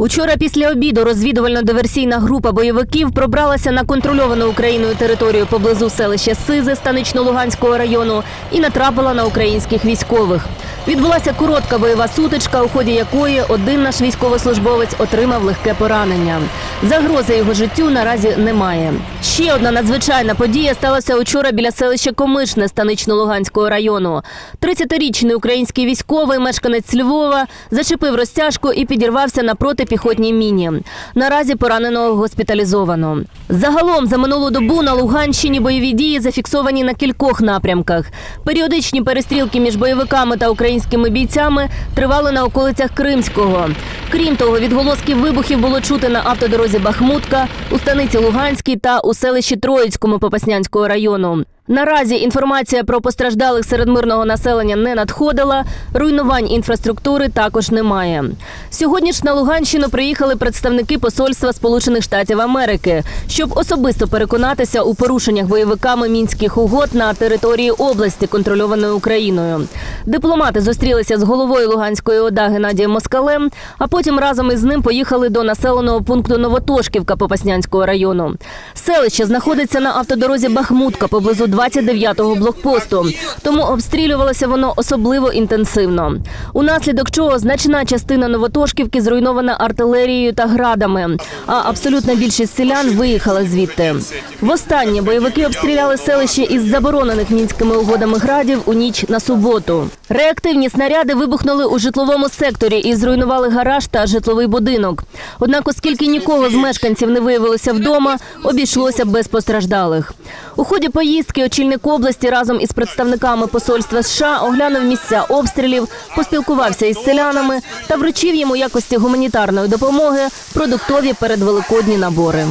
Учора після обіду розвідувально-диверсійна група бойовиків пробралася на контрольовану Україною територію поблизу селища Сизи Станично-Луганського району і натрапила на українських військових. Відбулася коротка бойова сутичка, у ході якої один наш військовослужбовець отримав легке поранення. Загрози його життю наразі немає. Ще одна надзвичайна подія сталася учора біля селища Комишне Станично-Луганського району. 30-річний український військовий, мешканець Львова, зачепив розтяжку і підірвався на протипіхотній міні. Наразі пораненого госпіталізовано. Загалом за минулу добу на Луганщині бойові дії зафіксовані на кількох напрямках. Періодичні перестрілки між бойовиками та українськими бійцями тривали на околицях Кримського. Крім того, відголосків вибухів було чути на автодорозі Бахмутка, у станиці Луганській та у селищі Троїцькому Попаснянського району. Наразі інформація про постраждалих серед мирного населення не надходила. Руйнувань інфраструктури також немає. Сьогодні ж на Луганщину приїхали представники посольства Сполучених Штатів Америки, щоб особисто переконатися у порушеннях бойовиками мінських угод на території області, контрольованої Україною. Дипломати зустрілися з головою Луганської ОДА Геннадієм Москалем, а потім разом із ним поїхали до населеного пункту Новотошківка Попаснянського району. Селище знаходиться на автодорозі Бахмутка поблизу 29-го блокпосту, тому обстрілювалося воно особливо інтенсивно. Унаслідок чого значна частина Новотошківки зруйнована артилерією та градами, а абсолютна більшість селян виїхала звідти. Востаннє бойовики обстріляли селище із заборонених мінськими угодами градів у ніч на суботу. Реактивні снаряди вибухнули у житловому секторі і зруйнували гараж та житловий будинок. Однак, оскільки нікого з мешканців не виявилося вдома, обійшлося без постраждалих. У ході поїздки очільник області разом із представниками посольства США оглянув місця обстрілів, поспілкувався із селянами та вручив їм у якості гуманітарної допомоги продуктові передвеликодні набори.